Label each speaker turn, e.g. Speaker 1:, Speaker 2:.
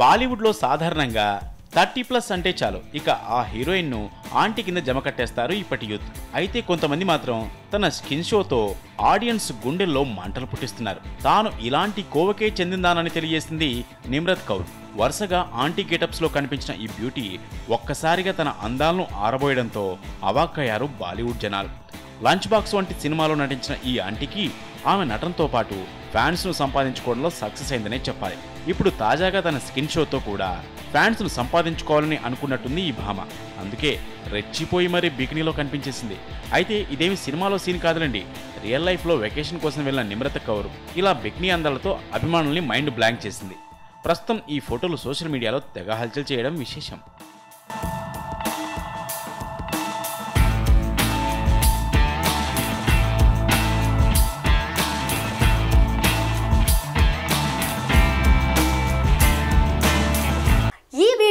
Speaker 1: బాలీవుడ్లో సాధారణంగా thirty plus అంటే చాలు. ఇక ఆ హీరోయిన్ను ఆంటీ కింద జమ కట్టేస్తారు ఇప్పటి యూత్. అయితే కొంతమంది మాత్రం తన స్కిన్ షోతో ఆడియన్స్ గుండెల్లో మంటలు పుట్టిస్తున్నారు. తాను ఇలాంటి కోవకే చెందిందానని తెలియజేసింది నిమ్రత్ కౌర్. వరుసగా ఆంటీ గెటప్స్లో కనిపించిన ఈ బ్యూటీ ఒక్కసారిగా తన అందాలను ఆరబోయడంతో అవాక్కయ్యారు బాలీవుడ్ జనాలు. లంచ్ బాక్స్ వంటి సినిమాలో నటించిన ఈ ఆంటీకి ఆమె నటనతో పాటు ఫ్యాన్స్ను సంపాదించుకోవడంలో సక్సెస్ అయిందనే చెప్పాలి. ఇప్పుడు తాజాగా తన స్కిన్ షోతో కూడా ఫ్యాన్స్ను సంపాదించుకోవాలని అనుకున్నట్టుంది ఈ భామ. అందుకే రెచ్చిపోయి మరీ బికినీలో కనిపించేసింది. అయితే ఇదేమి సినిమాలో సీన్ కాదులండి. రియల్ లైఫ్లో వెకేషన్ కోసం వెళ్ళిన నిమ్రత కౌర్ ఇలా బికినీ అందాలతో అభిమానుల్ని మైండ్ బ్లాంక్ చేసింది. ప్రస్తుతం ఈ ఫోటోలు సోషల్ మీడియాలో తెగ హల్చల్ చేయడం విశేషం.